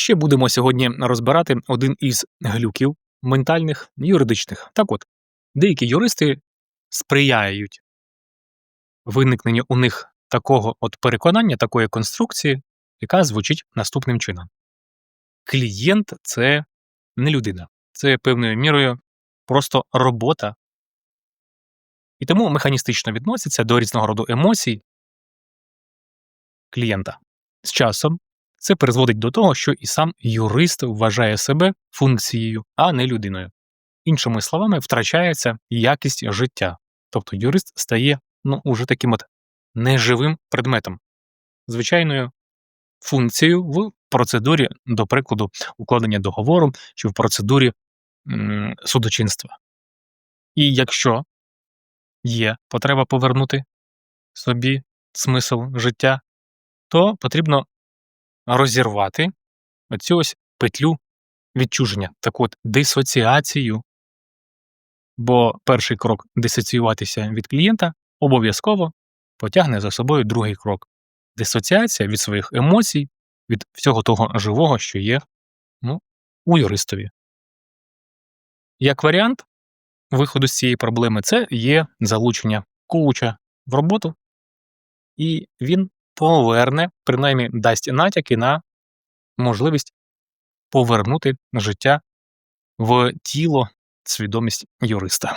Ще будемо сьогодні розбирати один із глюків ментальних юридичних. Так от, деякі юристи сприяють виникненню у них такого от переконання, такої конструкції, яка звучить наступним чином: клієнт це не людина, це певною мірою просто робота. І тому механістично відносяться до різного роду емоцій клієнта. З часом це призводить до того, що і сам юрист вважає себе функцією, а не людиною. Іншими словами, втрачається якість життя. Тобто юрист стає ну, уже таким от неживим предметом, звичайною функцією в процедурі, до прикладу, укладення договору чи в процедурі м, судочинства. І якщо є потреба повернути собі смисл життя, то потрібно розірвати оцю ось петлю відчуження, так от дисоціацію. Бо перший крок дисоціюватися від клієнта обов'язково потягне за собою другий крок дисоціація від своїх емоцій, від всього того живого, що є ну, у юристові. Як варіант виходу з цієї проблеми це є залучення коуча в роботу, і він поверне, принаймні дасть натяки на можливість повернути життя в тіло свідомість юриста.